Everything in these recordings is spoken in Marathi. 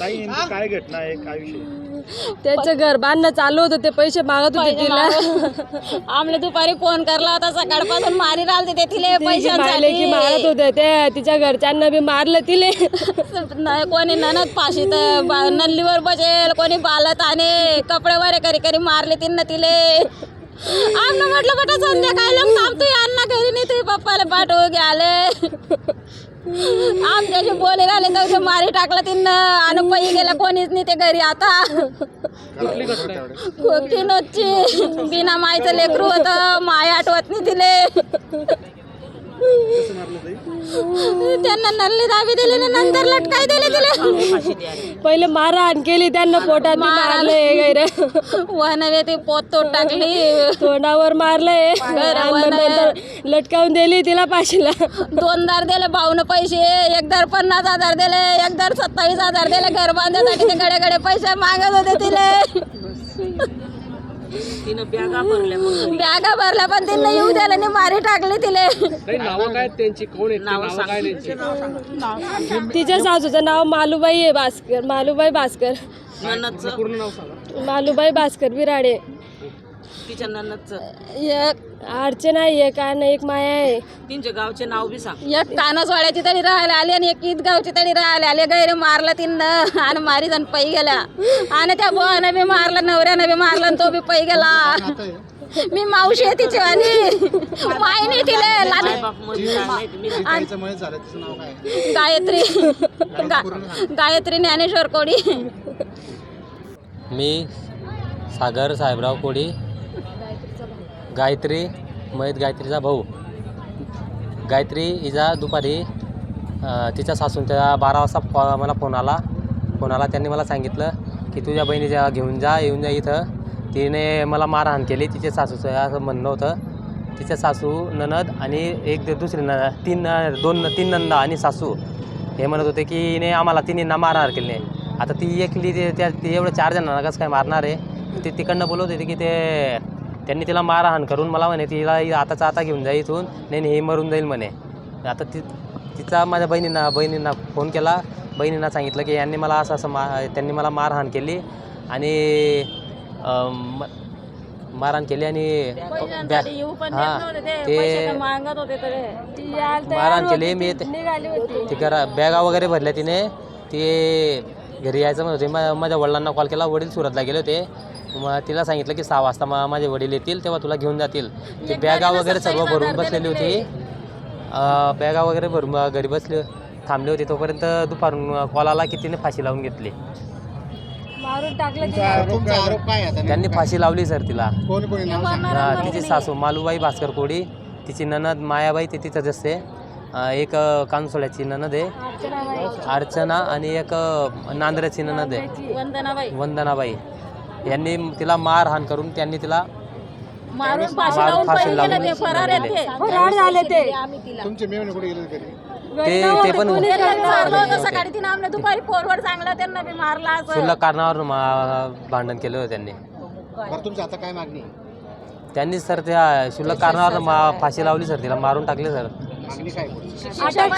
ताई नेमकी काय घटना आहे? काय विषय? त्यांचं घर बांधणं चालू होतं ते पैसे मागत होते तिला. आमले दुपारी फोन करला होता सकाळपासून मारी राहते ते तिले तिचे मारले की मारत पैशांसाठी होते ते तिच्या घरच्यांना बी मारलं तिले. न- कोणी ननद फाशी तर बा- नल्लीवर बसेल कोणी बालत आणि कपडे वरे करी करी मारले तिनं तिले. आमनं म्हटलं बेटा संध्याकाळी लोक थांबतोय अण्णा घरी नाही तुझ्या पप्पाला पाठवू गेले आमच्याशी बोले राहिले तर मारी टाकलं तिनं आणि पै गेलं कोणीच नाही ते घरी आता. खोकी नोची बिना मायचं लेकरू होतं माय आठवत नाही तिले. त्यांना नल्ली दाबी दिली ना नंतर लटकाई दिले तिले. पहिले मारहाण केली त्यांना पोटात मारलंय गैर वनवे ती पोत तोड टाकली. तोंडावर मारलंय. आणि नंतर लटकावून दिली तिला पाशीला. दोन दार दिले भाऊन पैसे एक दार पन्नास हजार दिले एक दार सत्तावीस हजार दिले घर बांधण्यासाठी ते गडे गडे पैसे मागत होते तिले. बॅगा भरल्या पण तिने येऊ द्यायला नाही मारी टाकली तिले. तिच्या सासूचं नाव मालूबाई आहे भास्कर मालूबाई भास्कर. मालूबाई भास्कर बिराडे तिच्या एक अर्चना आहे एक आणि एक माया आहे. तिच्या गावचे नाव बी सांग. एक कानसवाड्याची तरी राहायला आली आणि एक ईदगावची तरी राहायला आली गैर मारला तिनं आणि मारी जण पै गेला आणि त्या भावानं बी मारला नवऱ्यानं बी मारला आणि तो बी पै गेला. मी मावशी आहे तिची आणि माय नाही तिले. लहान- बाप गायत्री. गा- गायत्री ज्ञानेश्वर कोडी मी सागर साहेबराव कोडी गायत्री मयत गायत्रीचा भाऊ. गायत्री हिचा दुपारी तिच्या सासूंच्या बारा वाजता फो मला फोन आला. फोन आला त्यांनी मला सांगितलं की तुझ्या बहिणीच्या घेऊन जा येऊन जा इथं. तिने मला मारहाण केली तिचे सासूचं असं म्हणणं होतं. तिच्या सासू ननद आणि एक दुसरी न तीन दोन तीन नंदा आणि सासू. हे म्हणत होते की हिने आम्हाला तिन्हींना मारहाण केली नाही. आता ती एकली ते त्या ती एवढं चार जणांना कसं काय मारणार आहे? ते तिकडनं बोलत होते की ते त्यांनी तिला मारहाण करून मला म्हणे तिला आताचा आता घेऊन जा इथून नाही नाही, हे मरून जाईल म्हणे. आता ती तिचा माझ्या बहिणींना बहिणींना फोन केला. बहिणींना सांगितलं की यांनी मला असं असं मा त्यांनी मला मारहाण केली आणि मारहाण केली आणि हां, ते मारहाण केली मी ते घरा बॅगा वगैरे भरल्या तिने. ते घरी यायचं म्हणत होते. माझ्या वडिलांना कॉल केला. वडील सुरतला गेले होते. मग तिला सांगितलं की सहा वाजता मा माझे वडील येतील तेव्हा तुला घेऊन जातील. ते बॅगा वगैरे सर्व भरून बसलेली होती. अं, बॅगा वगैरे भरून घरी बसले थांबले होते. तोपर्यंत दुपारून कॉल आला की तिने फाशी लावून घेतली. मारून टाकलं तुमचा आरोप काय? आहे आता त्यांनी फाशी लावली सर तिला. हा, तिची सासू मालूबाई भास्कर कोडी तिची ननद मायाबाई ते तिथंच असते अं, एक कानसोळ्याची ननद आहे. अर्चना आणि एक नांदऱ्याची ननद आहे. वंदनाबाई. वंदनाबाई. यांनी तिला मारहाण करून त्यांनी तिला मारून फाशी लावून फाशी लावून गेले ते फरार आहेत ते. फरार झाले ते. तुमचे मेवणे कुठे गेले घरी ते ते पण त्यांना मारलं होतं सकाळी. तिनं आमने दुपारी फोनवर सांगलं त्यांना बी मारला असं. क्षुल्लक कारणावर मा- भांडण केलं होतं त्यांनी. बरं तुमची आता काय मागणी? आहे? त्यांनी सर त्या क्षुल्लक कारणावर मा फाशी लावली सर तिला मारून टाकले सर? शिक्षा.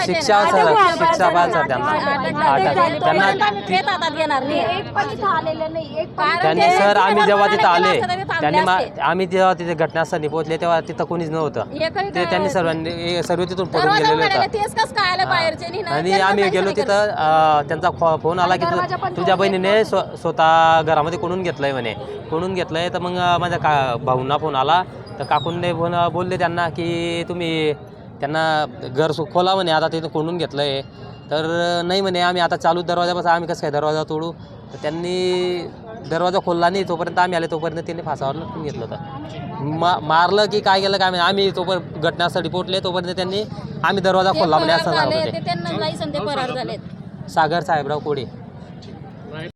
शिक्षा सर शिक्षा पाहिजे सर त्यांना त्यांना सर आम्ही जेव्हा तिथं आले त्यांनी मा- आम्ही जेव्हा तिथे घटनास्थळी पोहोचले तेव्हा तिथं कोणीच नव्हतं. ते त्यांनी सर्वांनी सर्व तिथून पडून गेलेले होतं. आणि आम्ही गेलो तिथं त्यांचा फोन आला की तू- तुझ्या बहिणीने स्व- स्वतः घरामध्ये कोणून घेतलंय म्हणे. कोणून घेतलंय? तर मग माझ्या का भाऊंना फोन आला. तर काकूंने फोन बोलले त्यांना की तुम्ही त्यांना घर सु- खोला म्हणे आता तिथं कोणून घेतलंय. तर अं, नाही म्हणे आम्ही आता चालू दरवाजापासून आम्ही कसं काय दरवाजा तोडू? तर त्यांनी दरवाजा खोलला नाही तोपर्यंत आम्ही आले तोपर्यंत त्यांनी फासावर लटकून घेतलं होतं. मा मारलं की काय केलं काय माहिती. आम्ही तोपर्यंत घटनास्थळी पोहोचले तोपर्यंत त्यांनी आम्ही दरवाजा खोलला म्हणे असं सांगत झाले होते सागर साहेबराव कोडे